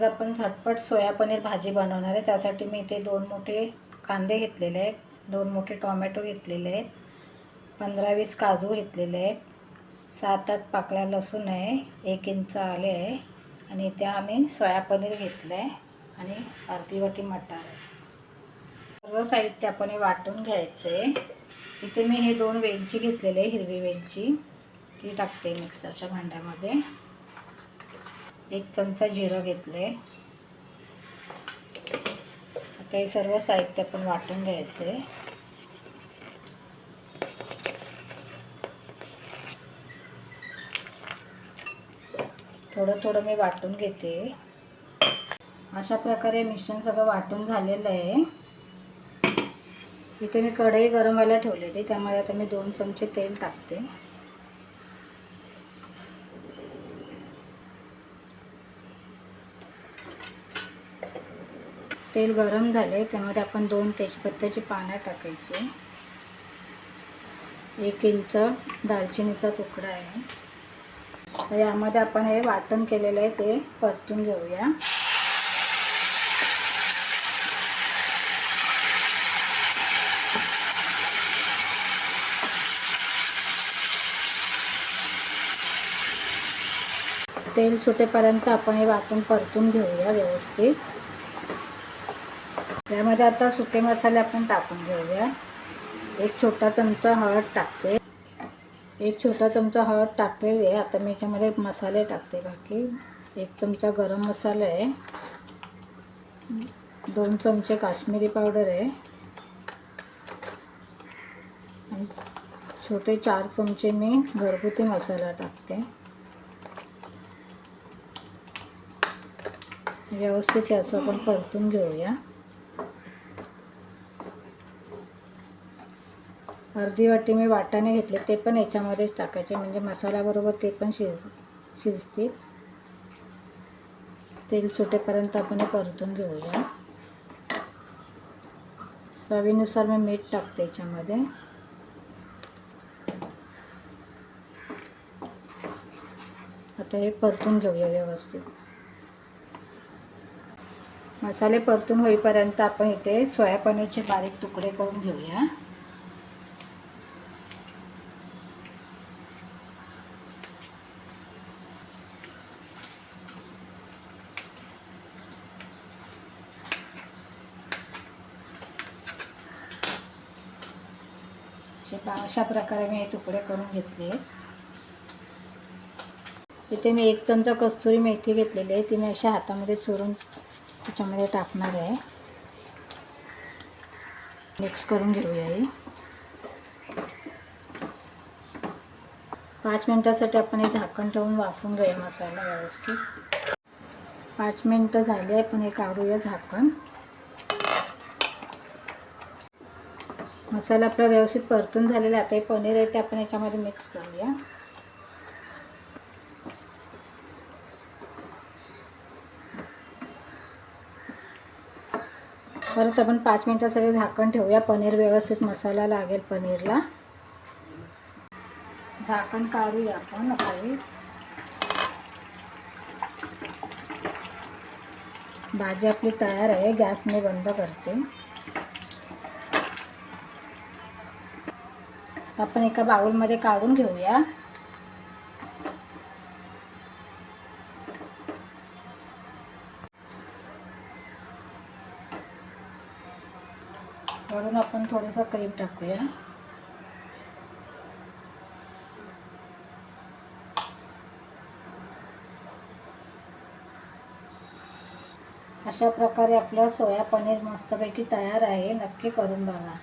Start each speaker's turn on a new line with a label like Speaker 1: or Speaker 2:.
Speaker 1: आज आपण झटपट सोया पनीर भाजी बनवणार आहे. त्यासाठी मी इथे दोन मोठे कांदे घेतलेले आहेत. दोन मोठे टॉमॅटो घेतलेले आहेत. पंधरा वीस काजू घेतलेले आहेत. सात आठ पाकळ्या लसूण आहे. एक इंच आले आहे. आणि इथे आम्ही सोया पनीर घेतलं आहे. आणि अर्धी वाटी मटार आहे. सर्व साहित्य आपण हे वाटून घ्यायचं आहे. इथे मी हे दोन वेलची घेतलेले आहे हिरवी वेलची. ती टाकते मिक्सरच्या भांड्यामध्ये. एक चमचा जिरं घेतले आता हे सर्व साहित्य आपण वाटून घ्यायचे. थोडं थोडं मी वाटून घेते. अशा प्रकारे मिश्रण सगळं वाटून झालेलं आहे. इथे मी कढई गरम व्हायला ठेवली होती त्यामध्ये आता मी दोन चमचे तेल टाकते. तेल गरम झाले त्यामध्ये आपण दोन तेजपत्त्याची पानं टाकायची. एक इंच दालचिनीचा तुकडा आहे. यामध्ये आपण हे वाटण केलेलं आहे ते परतून घेऊया. तेल सुटेपर्यंत आपण हे वाटून परतून घेऊया व्यवस्थित. त्यामध्ये आता सुके मसाले आपण टाकून घेऊया. एक छोटा चमचा हळद टाकते. एक छोटा चमचा हळद टाकलेली आहे. आता मी याच्यामध्ये मसाले टाकते बाकी. एक चमचा गरम मसाला आहे. दोन चमचे काश्मीरी पावडर आहे. आणि छोटे चार चमचे मी घरगुती मसाला टाकते. व्यवस्थित याचं आपण परतून घेऊया. अर्धी वाटी मी वाटाणे घेतले ते पण याच्यामध्येच टाकायचे म्हणजे मसाल्याबरोबर ते पण शिज शिजतील. तेल सुटेपर्यंत आपण हे परतून घेऊया. चवीनुसार मी मीठ टाकते याच्यामध्ये. आता हे परतून घेऊया व्यवस्थित. मसाले परतून होईपर्यंत आपण इथे सोया पनीरचे बारीक तुकडे करून घेऊया. अशा प्रकारे मी हे तुकडे करून घेतले. इथे मी एक चमचा कस्तुरी मेथी घेतलेली आहे. ती मी अशा हातामध्ये चोरून त्याच्यामध्ये टाकणार आहे. मिक्स करून घेऊया ही. पाच मिनटासाठी आपण हे झाकण ठेवून वाफून घेऊया मसाला व्यवस्थित. पाच मिनटं झाली आहे पण हे काढूया झाकण. मसाला आपला व्यवस्थित परतून झालेला आता हे पनीर आहे ते आपण याच्यामध्ये मिक्स करूया. परत आपण पाच मिनटासाठी झाकण ठेवूया. पनीर व्यवस्थित मसाला लागेल पनीरला. झाकण काढूया आपण काही भाजी आपली तयार आहे. गॅस मी बंद करते. आपण एका बाउलमध्ये काढून घेऊया. वरून आपण थोडंसं क्रीम टाकूया. अशा प्रकारे आपलं सोया पनीर मस्तपैकी तयार आहे. नक्की करून बघा.